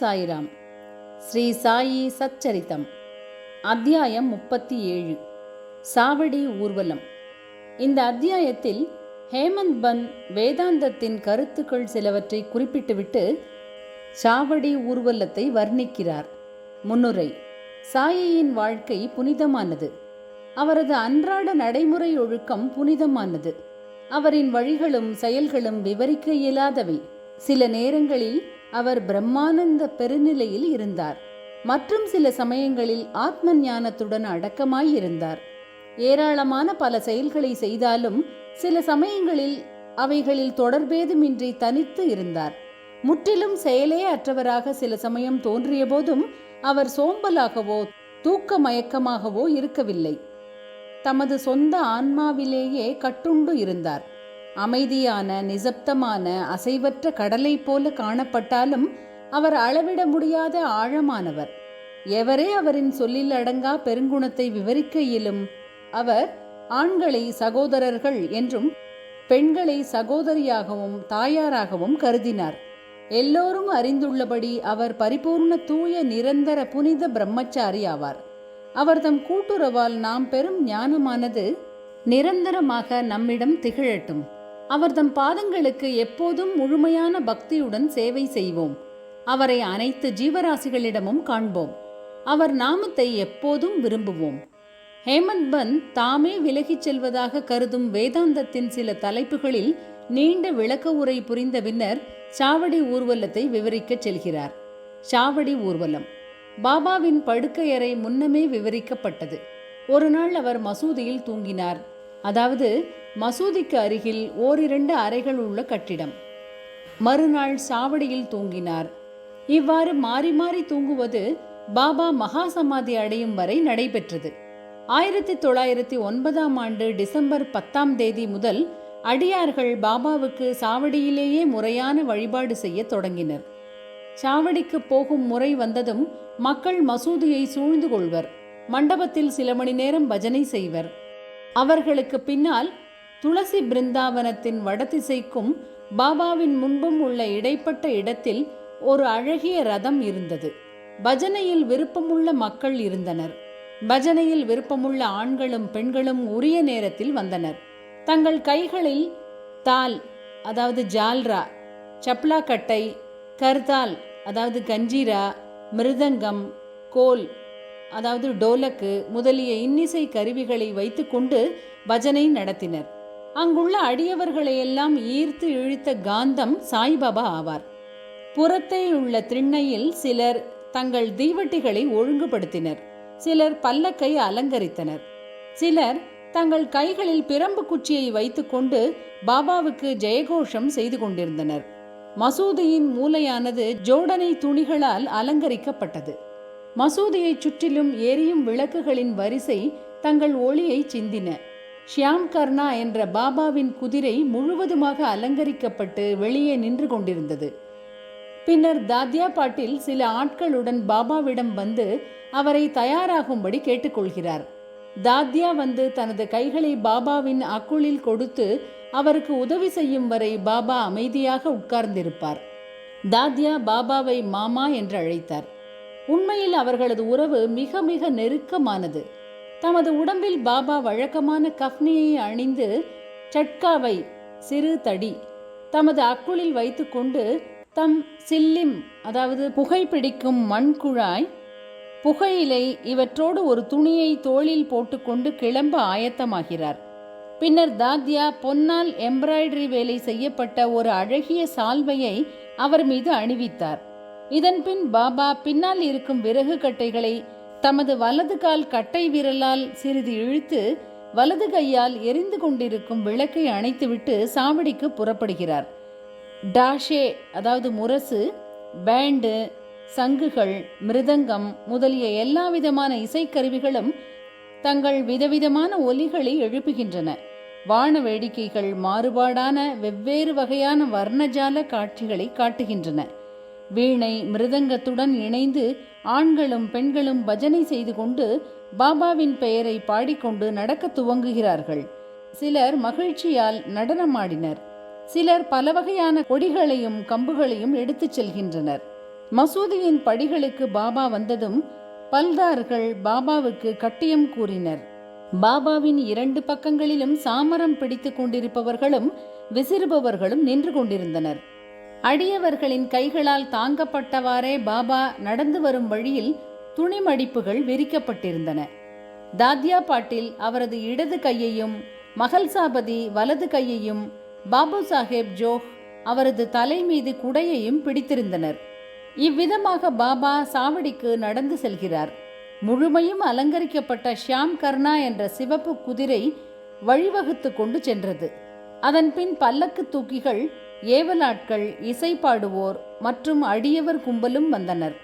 சாய்ராம். ஸ்ரீ சாயி சச்சரித்தம் அத்தியாயம் முப்பத்தி ஏழு. சாவடி ஊர்வலம். இந்த அத்தியாயத்தில் ஹேமந்த் பன் வேதாந்தத்தின் கருத்துக்கள் சிலவற்றை குறிப்பிட்டுவிட்டு சாவடி ஊர்வலத்தை வர்ணிக்கிறார். முன்னுரை. சாயியின் வாழ்க்கை புனிதமானது. அவரது அன்றாட நடைமுறை ஒழுக்கம் புனிதமானது. அவரின் வழிகளும் செயல்களும் விவரிக்க இயலாதவை. சில நேரங்களில் அவர் பிரம்மானந்த பெருநிலையில் இருந்தார். மற்றும் சில சமயங்களில் ஆத்ம ஞானத்துடன் அடக்கமாய் இருந்தார் ஏராளமான பல செயல்களை செய்தாலும் சில சமயங்களில் அவைகளில் தொடர்பேதுமின்றி தனித்து இருந்தார். முற்றிலும் செயலே அற்றவராக சில சமயம் தோன்றிய போதும் அவர் சோம்பலாகவோ தூக்க மயக்கமாகவோ இருக்கவில்லை. தமது சொந்த ஆன்மாவிலேயே கட்டுண்டு இருந்தார். அமைதியான நிசப்தமான அசைவற்ற கடலை போல காணப்பட்டாலும் அவர் அளவிட முடியாத ஆழமானவர். எவரே அவரின் சொல்லில் அடங்கா பெருங்குணத்தை விவரிக்க இயலும் அவர் ஆண்களை சகோதரர்கள் என்றும் பெண்களை சகோதரியாகவும் தாயாராகவும் கருதினார். எல்லோரும் அறிந்துள்ளபடி அவர் பரிபூர்ண தூய நிரந்தர புனித பிரம்மச்சாரி ஆவார். அவர் தம் கூட்டுறவால் நாம் பெறும் ஞானமானது நிரந்தரமாக நம்மிடம் திகழட்டும். அவர் தம் பாதங்களுக்கு எப்போதும் முழுமையான பக்தியுடன் சேவை செய்வோம். அவரை அனைத்து ஜீவராசிகளிடமும் காண்போம். அவர் நாமத்தை எப்போதும் விரும்புவோம். ஹேமந்த் பந்த் தாமே விலகிச் செல்வதாக கருதும் வேதாந்தத்தின் சில தலைப்புகளில் நீண்ட விளக்க உரை புரிந்த பின்னர் சாவடி ஊர்வலத்தை விவரிக்கச் செல்கிறார். சாவடி ஊர்வலம். பாபாவின் படுக்கையறை முன்னமே விவரிக்கப்பட்டது. ஒரு நாள் அவர் மசூதியில் தூங்கினார். அதாவது மசூதிக்கு அருகில் ஓரிரண்டு அறைகள் உள்ள கட்டிடம். மறுநாள் சாவடியில் தூங்கினார். இவ்வாறு மாறி மாறி தூங்குவது பாபா மகா சமாதி அடையும் வரை நடைபெற்றது. ஆயிரத்தி தொள்ளாயிரத்தி ஒன்பதாம் ஆண்டு டிசம்பர் பத்தாம் தேதி முதல் அடியார்கள் பாபாவுக்கு சாவடியிலேயே முறையான வழிபாடு செய்ய தொடங்கினர். சாவடிக்கு போகும் முறை வந்ததும் மக்கள் மசூதியை சூழ்ந்து கொள்வர். மண்டபத்தில் சில மணி நேரம் பஜனை செய்வர். அவர்களுக்கு பின்னால் துளசி பிருந்தாவனத்தின் வடதிசைக்கும் பாபாவின் முன்பும் உள்ள இடைப்பட்ட இடத்தில் ஒரு அழகிய ரதம் இருந்தது. பஜனையில் விருப்பமுள்ள மக்கள் இருந்தனர். பஜனையில் விருப்பமுள்ள ஆண்களும் பெண்களும் உரிய நேரத்தில் வந்தனர். தங்கள் கைகளில் தால் அதாவது ஜால்ரா சப்ளா கட்டை கர்தால் அதாவது கஞ்சீரா மிருதங்கம் கோல் அதாவது டோலக்கு முதலிய இன்னிசை கருவிகளை வைத்துக்கொண்டு பஜனை நடத்தினர். அங்குள்ள அடியவர்களையெல்லாம் ஈர்த்து இழுத்த காந்தம் சாய்பாபா ஆவார். புறத்தே உள்ள திண்ணையில் சிலர் தங்கள் தீவட்டிகளை ஒழுங்குபடுத்தினர். சிலர் பல்லக்கை அலங்கரித்தனர். சிலர் தங்கள் கைகளில் பிரம்பு குச்சியை வைத்துக்கொண்டு பாபாவுக்கு ஜெயகோஷம் செய்து கொண்டிருந்தனர். மசூதியின் மூலையானது ஜோடனை துணிகளால் அலங்கரிக்கப்பட்டது. மசூதியை சுற்றிலும் எரியும் விளக்குகளின் வரிசை தங்கள் ஒளியை சிந்தின. ஷியாம் கர்ணா என்ற பாபாவின் குதிரை முழுவதுமாக அலங்கரிக்கப்பட்டு வெளியே நின்று கொண்டிருந்தது. பின்னர் தாத்யா பாட்டில் சில ஆட்களுடன் பாபாவிடம் வந்து அவரை தயாராகும்படி கேட்டுக்கொள்கிறார். தாத்யா வந்து தனது கைகளை பாபாவின் அக்குளில் கொடுத்து அவருக்கு உதவி செய்யும் வரை பாபா அமைதியாக உட்கார்ந்திருப்பார். தாத்யா பாபாவை மாமா என்று அழைத்தார். உண்மையில் அவர்களது உறவு மிக மிக நெருக்கமானது. தமது உடம்பில் பாபா வழக்கமான கஃப்னியை அணிந்து சட்காவை சிறு தடி தமது அக்குளில் வைத்துக்கொண்டு தம் சில்லிம் அதாவது புகைப்பிடிக்கும் மண்குழாய் புகையிலை இவற்றோடு ஒரு துணியை தோளில் போட்டுக்கொண்டு கிளம்ப ஆயத்தமாகிறார். பின்னர் தாத்யா பொன்னால் எம்ப்ராய்டரி வேலை செய்யப்பட்ட ஒரு அழகிய சால்வையை அவர் மீது அணிவித்தார். இதன்பின் பாபா பின்னால் இருக்கும் விறகு கட்டைகளை தமது வலது கால் கட்டை விரலால் சிறிது இழுத்து வலது கையால் எரிந்து கொண்டிருக்கும் விளக்கை அணைத்துவிட்டு சாவடிக்கு புறப்படுகிறார். டாஷே அதாவது முரசு பேண்டு சங்குகள் மிருதங்கம் முதலிய எல்லா விதமான இசைக்கருவிகளும் தங்கள் விதவிதமான ஒலிகளை எழுப்புகின்றன. வான வேடிக்கைகள் மாறுபாடான வெவ்வேறு வகையான வர்ணஜால காட்சிகளை காட்டுகின்றன. வீணை மிருதங்கத்துடன் இணைந்து ஆண்களும் பெண்களும் பஜனை செய்து கொண்டு பாபாவின் பெயரை பாடிக்கொண்டு நடக்க துவங்குகிறார்கள். சிலர் மகிழ்ச்சியால் நடனமாடினர். சிலர் பல வகையான கொடிகளையும் கம்புகளையும் எடுத்துச் செல்கின்றனர். மசூதியின் படிகளுக்கு பாபா வந்ததும் பல்தார்கள் பாபாவுக்கு கட்டியம் கூறினர். பாபாவின் இரண்டு பக்கங்களிலும் சாமரம் பிடித்துக் கொண்டிருப்பவர்களும் விசிறுபவர்களும் நின்று கொண்டிருந்தனர். அடியவர்களின் கைகளால் தாங்கப்பட்டவாறே பாபா நடந்து வரும் வழியில் துணிமடிப்புகள் விரிக்கப்பட்டிருந்தன. தாத்யா பாட்டில் அவரது இடது கையையும் மகள்சாபதி வலது கையையும் பாபு சாஹேப் ஜோஹ் அவரது தலை மீது குடையையும் பிடித்திருந்தனர். இவ்விதமாக பாபா சாவடிக்கு நடந்து செல்கிறார். முழுமையும் அலங்கரிக்கப்பட்ட ஷியாம் கர்ணா என்ற சிவப்பு குதிரை வழிவகுத்து கொண்டு சென்றது. அதன் பின் பல்லக்கு தூக்கிகள் ஏவலாட்கள் இசை பாடுவோர் மற்றும் அடியவர் கும்பலும் வந்தனர்.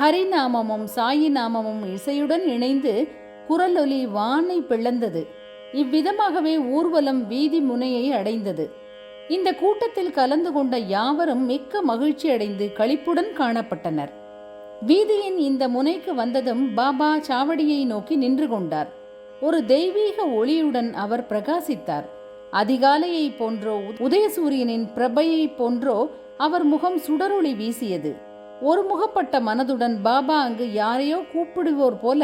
ஹரிநாமமும் சாயி நாமமும் இசையுடன் இணைந்து குரலொலி வானை பிளந்தது. இவ்விதமாகவே ஊர்வலம் வீதி முனையை அடைந்தது. இந்த கூட்டத்தில் கலந்து கொண்ட யாவரும் மிக்க மகிழ்ச்சி அடைந்து களிப்புடன் காணப்பட்டனர். வீதியின் இந்த முனைக்கு வந்ததும் பாபா சாவடியை நோக்கி நின்று கொண்டார். ஒரு தெய்வீக ஒளியுடன் அவர் பிரகாசித்தார். அதிகாலையை போன்றோ உதயசூரியனின் பிரபையை போன்றோ அவர் முகம் சுடரொளி வீசியது. ஒரு முகப்பட்ட மனதுடன் பாபா அங்கு யாரையோ கூப்பிடுவோர் போல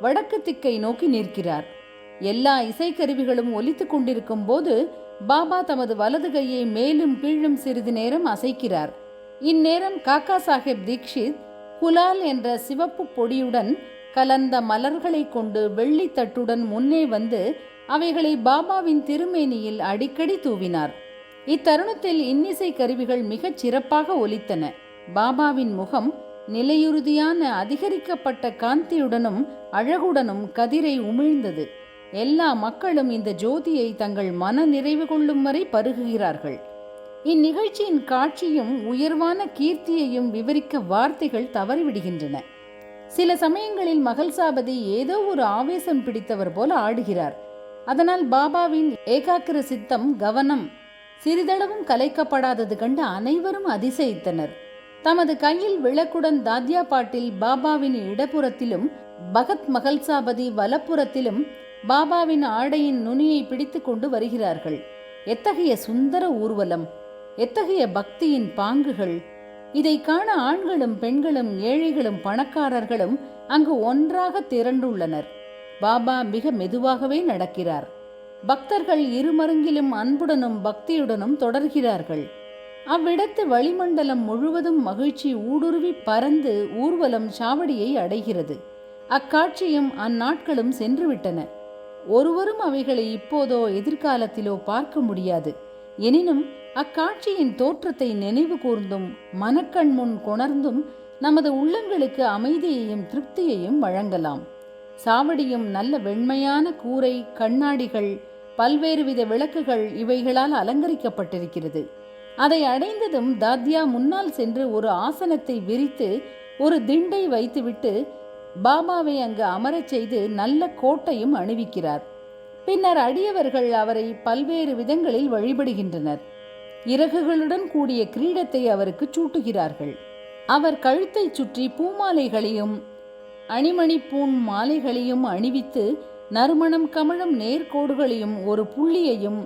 வடக்கு திக்கை நோக்கி நிற்கிறார். எல்லா இசைக்கருவிகளும் ஒலித்துக் கொண்டிருக்கும் போது பாபா தமது வலது கையை மேலும் கீழும் சிறிது நேரம் அசைக்கிறார். இந்நேரம் காக்கா சாஹேப் தீக்ஷித் குலால் என்ற சிவப்பு பொடியுடன் கலந்த மலர்களை கொண்டு வெள்ளித்தட்டுடன் முன்னே வந்து அவைகளை பாபாவின் திருமேனியில் அடிக்கடி தூவினார். இத்தருணத்தில் இன்னிசை கருவிகள் மிகச் சிறப்பாக ஒலித்தன. பாபாவின் முகம் நிலையுறுதியான அதிகரிக்கப்பட்ட காந்தியுடனும் அழகுடனும் கதிரை உமிழ்ந்தது. எல்லா மக்களும் இந்த ஜோதியை தங்கள் மன நிறைவு கொள்ளும் வரை பருகுகிறார்கள். இந்நிகழ்ச்சியின் காட்சியும் உயர்வான கீர்த்தியையும் விவரிக்க வார்த்தைகள் தவறிவிடுகின்றன. சில சமயங்களில் மகள்சாபதி ஏதோ ஒரு ஆவேசம் பிடித்தவர் போல ஆடுகிறார். அதனால் பாபாவின் ஏகாக்கிர சித்தம் கவனம் சிறிதளவும் கலைக்கப்படாதது கண்டு அனைவரும் அதிசயித்தனர். தமது கையில் விளக்குடன் தாத்யா பாட்டில் பாபாவின் இடப்புறத்திலும் பகத் மகள்சாபதி வலப்புறத்திலும் பாபாவின் ஆடையின் நுனியை பிடித்து கொண்டு வருகிறார்கள். எத்தகைய சுந்தர ஊர்வலம் எத்தகைய பக்தியின் பாங்குகள். இதை காண ஆண்களும் பெண்களும் ஏழைகளும் பணக்காரர்களும் அங்கு ஒன்றாக திரண்டுள்ளனர். பாபா மிக மெதுவாகவே நடக்கிறார். பக்தர்கள் இருமருங்கிலும் அன்புடனும் பக்தியுடனும் தொடர்கிறார்கள். அவ்விடத்து வளிமண்டலம் முழுவதும் மகிழ்ச்சி ஊடுருவி பறந்து ஊர்வலம் சாவடியை அடைகிறது. அக்காட்சியும் அந்நாட்களும் சென்றுவிட்டன. ஒருவரும் அவைகளை இப்போதோ எதிர்காலத்திலோ பார்க்க முடியாது. எனினும் அக்காட்சியின் தோற்றத்தை நினைவு கூர்ந்தும் மனக்கண் முன் கொணர்ந்தும் நமது உள்ளங்களுக்கு அமைதியையும் திருப்தியையும் வழங்கலாம். சாவடியும் நல்ல வெண்மையான கூரை கண்ணாடிகள் பல்வேறு வித விளக்குகள் இவைகளால் அலங்கரிக்கப்பட்டிருக்கிறது. அதை அடைந்ததும் தாத்யா முன்னால் சென்று ஒரு ஆசனத்தை விரித்து ஒரு திண்டை வைத்துவிட்டு பாபாவை அங்கு அமரச் செய்து நல்ல கோட்டையும் அணிவிக்கிறார். பின்னர் அடியவர்கள் அவரை பல்வேறு விதங்களில் வழிபடுகின்றனர். இறகுகளுடன் கூடிய கிரீடத்தை அவருக்கு சூட்டுகிறார்கள். அவர் கழுத்தைச் சுற்றி பூமாலைகளையும் அணிமணி பூண் மாலைகளையும் அணிவித்து நறுமணம் கமழும் நேர்கோடுகளையும் ஒரு புள்ளியையும்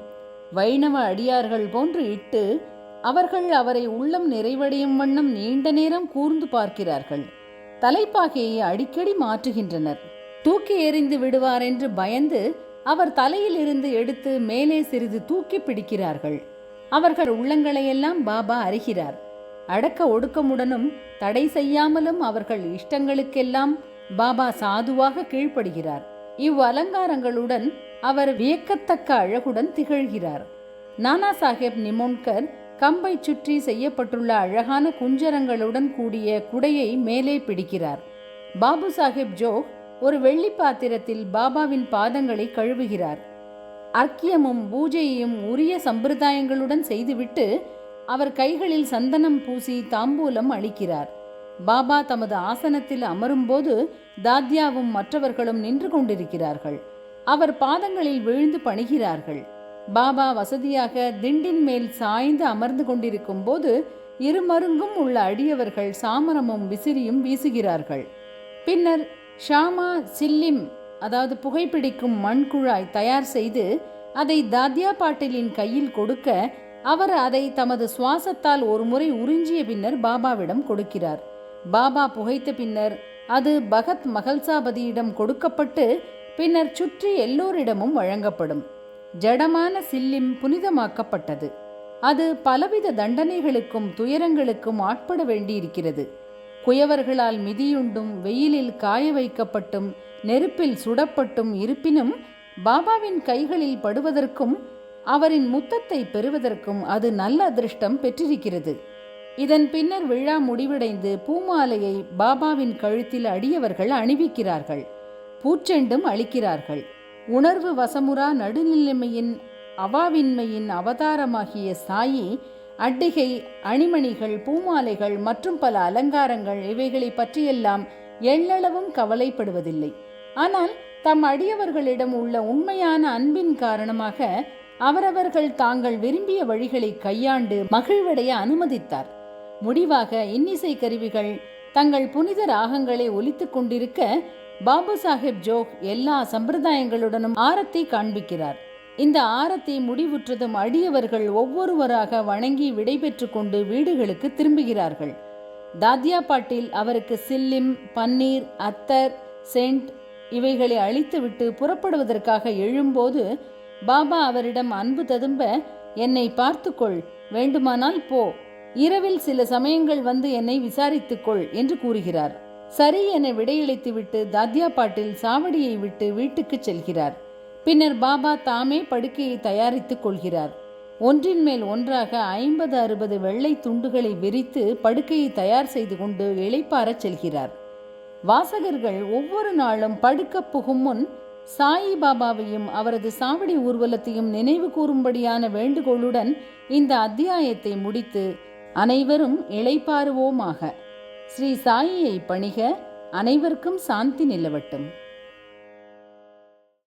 வைணவ அடியார்கள் போன்று இட்டு அவர்கள் அவரை உள்ளம் நிறைவடையும் வண்ணம் நீண்ட நேரம் கூர்ந்து பார்க்கிறார்கள். தலைப்பாகையை அடிக்கடி மாற்றுகின்றனர். தூக்கி எறிந்து விடுவார் என்று பயந்து அவர் தலையில் இருந்து எடுத்து மேலே சிறிது தூக்கி பிடிக்கிறார்கள். அவர்கள் உள்ளங்களையெல்லாம் பாபா அறிகிறார். அடக்க ஒடுக்கமுடனும் தடை செய்யாமலும் அவர்கள் இஷ்டங்களுக்கெல்லாம் பாபா சாதுவாக கீழ்ப்படுகிறார். இவ் அலங்காரங்களுடன் அவர் வியக்கத்தக்க அழகுடன் திகழ்கிறார். நானா சாஹேப் நிமோன்கர் கம்பை சுற்றி செய்யப்பட்டுள்ள அழகான குஞ்சரங்களுடன் கூடிய குடையை மேலே பிடிக்கிறார். பாபு சாஹேப் ஜோக் ஒரு வெள்ளி பாத்திரத்தில் பாபாவின் பாதங்களை கழுவுகிறார். அர்க்கியமும் பூஜையையும் உரிய சம்பிரதாயங்களுடன் செய்துவிட்டு அவர் கைகளில் சந்தனம் பூசி தாம்பூலம் அளிக்கிறார். பாபா தமது ஆசனத்தில் அமரும்போது தாத்யாவும் மற்றவர்களும் நின்று கொண்டிருக்கிறார்கள். அவர் பாதங்களில் விழுந்து பணிகிறார்கள். பாபா வசதியாக திண்டின் மேல் சாய்ந்து அமர்ந்து கொண்டிருக்கும் போது இருமருங்கும் உள்ள அடியவர்கள் சாமரமும் விசிறியும் வீசுகிறார்கள். பின்னர் ஷாமா சில்லிம் அதாவது புகைப்பிடிக்கும் மண்குழாய் தயார் செய்து அதை தாத்யா பாட்டிலின் கையில் கொடுக்க அவர் அதை தமது சுவாசத்தால் ஒருமுறை உறிஞ்சிய பின்னர் பாபாவிடம் கொடுக்கிறார். பாபா புகைத்த பின்னர் அது பகத் மகள்சாபதியிடம் கொடுக்கப்பட்டு பின்னர் சுற்றி எல்லோரிடமும் வழங்கப்படும். ஜடமான சில்லிம் புனிதமாக்கப்பட்டது. அது பலவித தண்டனைகளுக்கும் துயரங்களுக்கும் ஆட்பட வேண்டியிருக்கிறது. குயவர்களால் மிதியுண்டும் வெயிலில் காய வைக்கப்பட்டும் நெருப்பில் சுடப்பட்டும் இருப்பினும் பாபாவின் கைகளில் படுவதற்கும் அவரின் முத்தத்தை பெறுவதற்கும் அது நல்ல அதிர்ஷ்டம் பெற்றிருக்கிறது. இதன் பின்னர் விழா முடிவடைந்து பூமாலையை பாபாவின் கழுத்தில் அடியவர்கள் அணிவிக்கிறார்கள். பூச்செண்டும் அளிக்கிறார்கள். உணர்வு வசமுறா நடுநிலைமையின் அவாவின்மையின் அவதாரமாகிய சாயி அட்டிகை அணிமணிகள் பூமாலைகள் மற்றும் பல அலங்காரங்கள் இவைகளை பற்றியெல்லாம் எள்ளளவும் கவலைப்படுவதில்லை. ஆனால் தம் அடியவர்களிடம் உள்ள உண்மையான அன்பின் காரணமாக அவரவர்கள் தாங்கள் விரும்பிய வழிகளை கையாண்டு மகிழ்வடைய அனுமதித்தார். முடிவாக இன்னிசை கருவிகள் தங்கள் புனித ராகங்களை ஒலித்துக் கொண்டிருக்க பாபு சாஹேப் ஜோக் எல்லா சம்பிரதாயங்களுடனும் ஆரத்தி காண்பிக்கிறார். இந்த ஆரத்தி முடிவுற்றதும் அடியவர்கள் ஒவ்வொருவராக வணங்கி விடைபெற்று கொண்டு வீடுகளுக்கு திரும்புகிறார்கள். தாத்யா பாட்டில் அவருக்கு சில்லிம் பன்னீர் அத்தர் சென்ட் இவைகளை அழித்துவிட்டு புறப்படுவதற்காக எழும்போது பாபா அவரிடம் அன்பு ததும்ப என்னை பார்த்துக்கொள் வேண்டுமானால் போ இரவில் சில சமயங்கள் வந்து என்னை விசாரித்துக்கொள் என்று கூறுகிறார். சரி என விடையளித்துவிட்டு தாத்யா பாட்டில் சாவடியை விட்டு வீட்டுக்கு செல்கிறார். பின்னர் பாபா தாமே படுக்கையை தயாரித்துக் கொள்கிறார். ஒன்றின் மேல் ஒன்றாக ஐம்பது அறுபது வெள்ளை துண்டுகளை விரித்து படுக்கையை தயார் செய்து கொண்டு இளைப்பாறச் செல்கிறார். வாசகர்கள் ஒவ்வொரு நாளும் படுக்க புகும் முன் சாயி பாபாவையும் அவரது சாவடி ஊர்வலத்தையும் நினைவு கூறும்படியான வேண்டுகோளுடன் இந்த அத்தியாயத்தை முடித்து அனைவரும் இளைப்பாறுவோமாக. ஸ்ரீ சாயியை பணிக அனைவருக்கும் சாந்தி நிலவட்டும்.